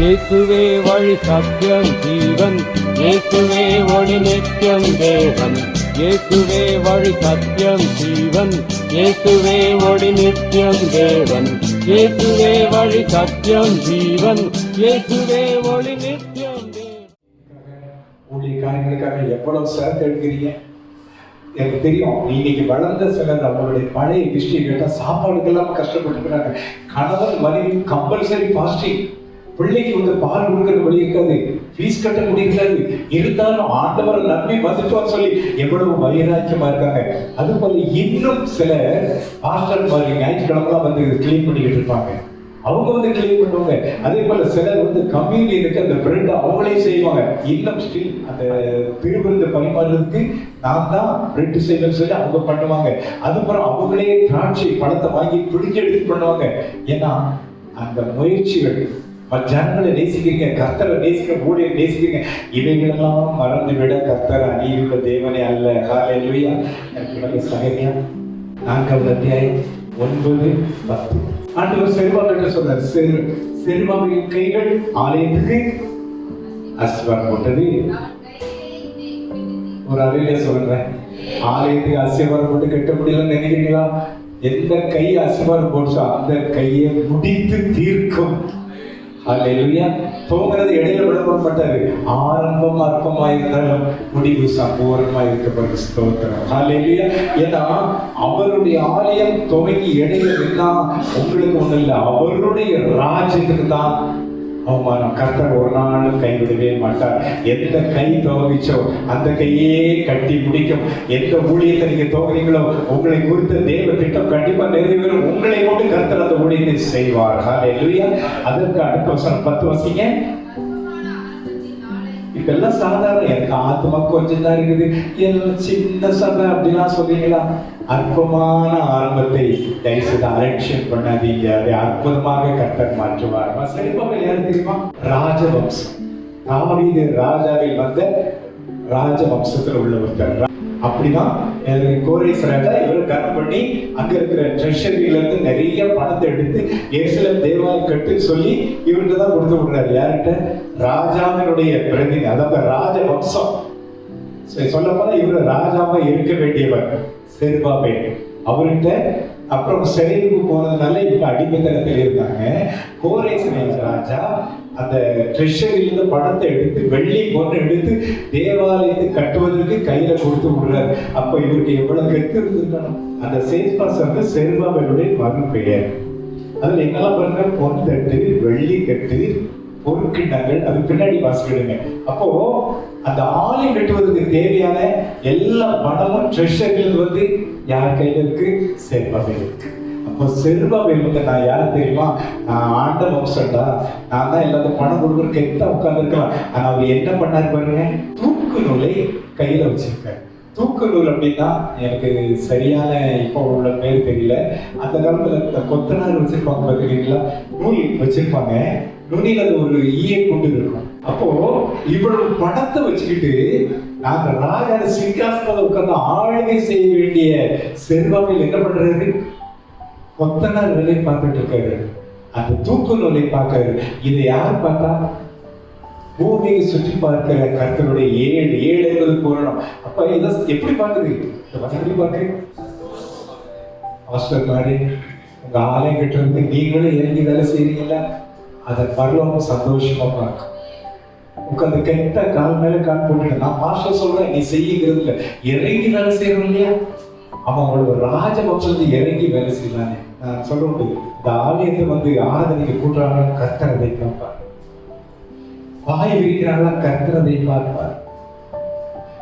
இயேசுவே வழி சத்தியம் ஜீவன். இயேசுவே ஒளி நித்தியம் தேவன். இயேசுவே வழி சத்தியம் ஜீவன். இயேசுவே ஒளி நித்தியம் தேவன். இயேசுவே வழி சத்தியம் ஜீவன். இயேசுவே ஒளி நித்தியம் தேவன். ஊழியக்காரங்களுக்காக எவ்வளவு சேர்த்து எடுக்கிறீங்க எனக்கு தெரியும் இன்னைக்கு வளர்ந்த சில நம்மளுடைய பழைய ஹிஸ்டரி கேட்டால் சாப்பாடுக்கெல்லாம் கஷ்டப்பட்டுக்கிறாங்க கணவன் மனைவி கம்பல்சரி பாஸ்டிங் பிள்ளைக்கு வந்து பால் கொடுக்கிற வழி இருக்காது ஃபீஸ் கட்ட முடியாது இருந்தாலும் ஆண்டவரை நம்பி வந்துட்டோம்னு சொல்லி எவ்வளவு வைராக்கியமா இருக்காங்க. அது போல இன்னும் சில பாஸ்டர் மாதிரி ஞாயிற்றுக்கிழமெல்லாம் வந்து க்ளீன் பண்ணிக்கிட்டு இருப்பாங்க. அவங்க வந்து க்ளீன் பண்ணுவாங்க. அதே போல சிலர் வந்து கம்யூனிட்டிக்கு அந்த பிரெட் அவங்களே செய்வாங்க. இன்னும் ஸ்டில் அந்த திருவிருந்து பரிமாறுறதுக்கு நான் தான் பிரெட் செய்வேன்னு சொல்லி அவங்க பண்ணுவாங்க. அதுக்கப்புறம் அவங்களே திராட்சை பழத்தை வாங்கி பிடிச்சி எடுத்து பண்ணுவாங்க ஏன்னா அந்த முயற்சிகள் ஜனங்களை நேசிக்கிறீங்க கர்த்தரை நேசிக்க ஊழியர் நேசிக்கிறீங்க. இவைகளெல்லாம் மறந்து விட கர்த்தர் அணியுள்ள தேவனே அல்ல. ஹalleluya. எனக்கு நல்ல சகரியா. நான்காவது அத்தியாயம் ஒன்பது பத்து. ஆண்டவர் செல்வாக்கிட்ட சொல்றார் செல் செல்வாவின் கைகள் ஆலயத்துக்கு அஸ்வர் போட்டது. ஒரு அறையில சொல்றேன் ஆலயத்துக்கு அசிவாரம் போட்டு கட்ட முடியலன்னு நினைக்கிறீங்களா? எந்த கை அசிவாரம் போட்டுச்சோ அந்த கையை முடித்து தீர்க்கும். ஹalleluya தோங்கிறது இடையில விட ஆரம்பம் அற்பமா இருந்தாலும் முடிவு சம்பூர்ணமா இருக்கப்படுது ஸ்தோத்திரம். ஹalleluya ஏன்னா அவருடைய ஆலயம் துவங்கி இடையில நின்னா உங்களுக்கு ஒண்ணு இல்லை. அவருடைய ராஜ்யத்துக்கு தான் அவமானம். கர்த்தர் ஒரு நாளும் கைவிடவே மாட்டார். எந்த கை துவங்கிச்சோ அந்த கையே கட்டி முடிக்கும். எந்த ஊழியத்தை நீங்க துவங்குறீங்களோ உங்களை குறித்த தேவ திட்டம் கண்டிப்பா நிறைவேறும். உங்களை கொண்டு கர்த்தர் அந்த ஊழியத்தை செய்வார். அதற்கு அடுத்த வருஷம் பத்து வசிங்க. இப்பெல்லாம் சாதாரண எனக்கு ஆத்மா கொஞ்சம் தான் இருக்குது. எல்லாம் சின்ன சபை அப்படிலாம் சொல்றீங்களா? அற்பமான ஆரம்பத்தை தயவுசெய்து அலட்சியம் பண்ணாதீங்க. அதை அற்புதமாக கர்த்தர் மாற்றுவார். சரிபாக யாரு தெரியுமா? ராஜவம்சம். தாவீது ராஜாவில் வந்த ராஜவம்சத்தில் உள்ள ஒருத்தர். அப்படிதான் கோரேஸ் ராஜா இவர் கரம் பண்ணி அங்க இருக்கிற ட்ரெஷரியில இருந்து நிறைய பணத்தை எடுத்து எருசலேம் தேவாலயம் கட்டு சொல்லி இவர்கிட்ட தான் கொடுத்து விடுறாரு. யார்கிட்ட? ராஜாவினுடைய பிரதிநிதி அதாவது ராஜ வம்சம். சொல்ல போனா இவர் ராஜாவா இருக்க வேண்டியவர். செருபாபே அவர்கிட்ட அப்புறம் சிறைக்கு போனதுனால இவங்க அடிமைத்தனத்தில் இருந்தாங்க. கோரேஸ் ராஜா அந்த ட்ரெஷரியிலிருந்து பணத்தை எடுத்து வெள்ளி பொண்ணு எடுத்து தேவாலயத்தை கட்டுவதற்கு கையில கொடுத்து விடுறார். அப்ப இவருக்கு எவ்வளவு கெத்து இருந்திருக்கணும் அந்த சேஸ்பாஸ் வந்து செல்வாவனுடைய மறு பெயர். அதுல என்னெல்லாம் பாருங்க பொன் தட்டு வெள்ளி கட்டு பொருட்கிண்ணங்கள் அது பின்னாடி வாசிக்கிடுங்க அப்போ அந்த ஆலயம் கட்டுவதற்கு தேவையான எல்லா பணமும் ட்ரெஷர்கள் வந்து யார் கையில இருக்கு? செல்வாபேல் இருக்கு. அப்போ செல்வாபேல் வந்து நான் யார் தெரியுமா? நான் ஆண்ட வம்சம்டா நான் தான் எல்லாத்தையும் பணம் கொடுக்குறதுக்கு கெத்தா உட்காந்துருக்கலாம் ஆனா அவர் என்ன பண்ணாரு பாருங்க? தூக்கு நூலை கையில வச்சிருக்காரு. தூக்கலூர் நூல் அப்படின்னா எனக்கு சரியான இப்போ உள்ள பேர் தெரியல. அந்த காலத்தில் இந்த கொத்தனார் வச்சிருப்பாங்க பார்த்துருக்கீங்களா நூல் வச்சிருப்பாங்க. நுனியில் அது ஒரு ஈய கொண்டு இருக்கும். அப்போ இவ்வளவு பணத்தை வச்சுக்கிட்டு நாங்கள் ராஜா சிங்காசனத்தில் உட்கார்ந்து ஆளுகை செய்ய வேண்டிய செல்வாவில் என்ன பண்றாரு? கொத்தனார் வேலை பார்த்துட்டு இருக்காரு. அந்த தூக்கு நூலை பார்க்காரு. இதை யார் பார்த்தா பூமியை சுற்றி பார்க்கிற கர்த்தருடைய ஏழு ஏழு என்பது பூரணம் அப்ப இதை எப்படி பார்க்குது? எப்படி பார்க்கு பாஸ்டர் மாதிரி உங்க ஆலயம் கிட்ட இருந்து நீங்களும் இறங்கி வேலை செய்றீங்களா அதை பரலோகம் சந்தோஷமா பார்க்கும். உட்காந்து கெட்ட கால் மேல கால் போட்டுட்டு நான் மாஸ்டர் சொல்றேன் நீ செய்யுங்கிறது இல்லை. இறங்கி வேலை செய்யறோம் இல்லையா? அவன் அவங்களோட ராஜபக்ஷத்தை இறங்கி வேலை செய்யலானே நான் சொல்ல முடியும் இந்த ஆலயத்தை வந்து ஆராதனைக்கு கூட்டுறாங்க கத்தரதை அதை பார்ப்பார். வாய் விரிக்கிறாங்களா கர்த்தர் பார்ப்பார்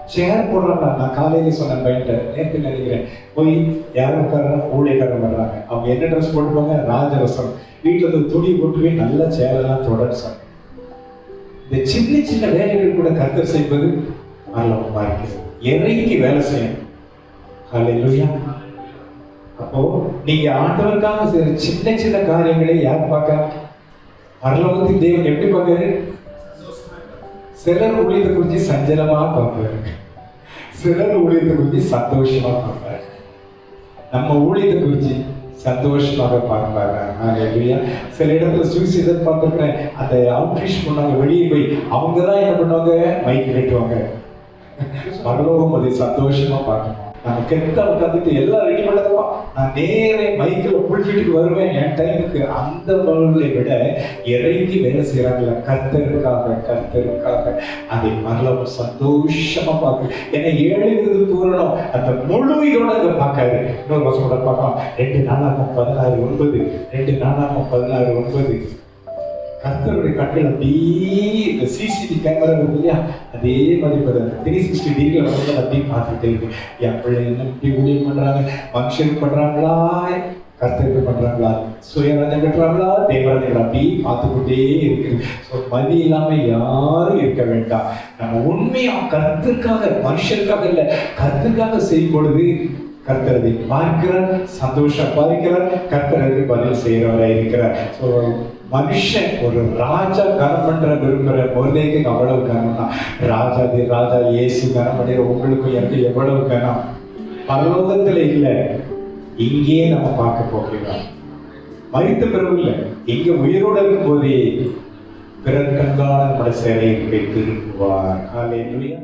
சேர் போடுறாங்களா நான் காலையில சொன்னேன் பையன்ட்ட நேற்று நினைக்கிறேன் போய் யாரும் உட்கார ஊழியக்காரன் வர்றாங்க. அவங்க என்ன ட்ரெஸ் போட்டுப்பாங்க ராஜரசம் வீட்டில் இருந்து துணி போட்டு நல்ல சேரெல்லாம் தொடர் இந்த சின்ன சின்ன வேலைகள் கூட கர்த்தர் செய்வது நல்லவமா இருக்குது இறங்கி வேலை செய்யணும். ஹalleluya அப்போ நீங்க ஆண்டவருக்காக சின்ன சின்ன காரியங்களை யார் பார்க்க? பரலோகத்தின் தேவன் எப்படி பார்க்காரு? சிலர் ஊழியத்தை குறித்து சஞ்சலமா பார்ப்பாரு. சிலர் ஊழியத்தை குறித்து சந்தோஷமா பார்ப்பாரு. நம்ம ஊழியத்தை குறித்து சந்தோஷமாக பார்ப்பாங்க ஹalleluya சில இடத்துல சுவிசேஷம் பார்த்துருக்கேன் அந்த அவுட்ரீச் பண்ணாங்க வெளியே போய் அவங்க தான் என்ன பண்ணுவாங்க? மைக் கட்டுவாங்க. பரலோகம் அதை சந்தோஷமா பார்க்கணும். நம்ம கெட்ட உட்காந்துட்டு எல்லாம் ரெடி பண்ணதுப்பா நான் நேரே மைக்கில் புல்ஃபீட்டுக்கு வருவேன். என் டைமுக்கு அந்த பலன்களை விட இறங்கி வேலை செய்கிறாங்கள கர்த்தருக்காக கர்த்தருக்காக. அதை மரம் சந்தோஷமா பார்க்க ஏன்னா ஏழுங்கிறது பூரணம் அந்த முழு இதோட இதை பார்க்காரு இன்னொரு வருஷம் கூட பார்க்கலாம். ரெண்டு நாளாகும் பதினாறு ஒன்பது. ரெண்டு நாளாகும் பதினாறு ஒன்பது. கர்த்தருடைய கண்கள் அப்படியே இந்த சிசிடி கேமரா இருக்கு இல்லையா? அதே மாதிரி இப்போ த்ரீ சிக்ஸ்டி டிகிரி வந்து அப்படியே பார்த்துட்டே இருக்கு என் பிள்ளை என்ன இப்படி ஊழியம் பண்ணுறாங்க ஃபங்க்ஷன் பண்ணுறாங்களா கர்த்தருக்கு பண்றாங்களா சுயநலம் கட்டுறாங்களா தேவராஜம் அப்படி பார்த்துக்கிட்டே இருக்குது ஸோ மதி இல்லாம யாரும் இருக்க வேண்டாம். நம்ம உண்மையா கருத்துக்காக மனுஷருக்காக இல்லை கருத்துக்காக செய்யும் பொழுது கர்த்தர் பார்க்கிறார் சந்தோஷம் பார்க்கிறார் கர்த்தர் பதில் செய்கிறவராக இருக்கிறார். ஸோ மனுஷன் ஒரு ராஜா கனம் பண்ற விரும்புகிற குழந்தைக்கு அவ்வளவு கனம்னா ராஜாதி ராஜா இயேசு கனம் பண்ணுற உங்களுக்கும் எனக்கு எவ்வளவு கனம் பரலோகத்துல இல்லை. இங்கே நம்ம பார்க்க போகிறோம். மறித்த பிறகு இல்லை இங்க உயிரோடு இருக்கும் போதே பிறர் கண்காண பட சேவையை திரும்புவார். ஹalleluya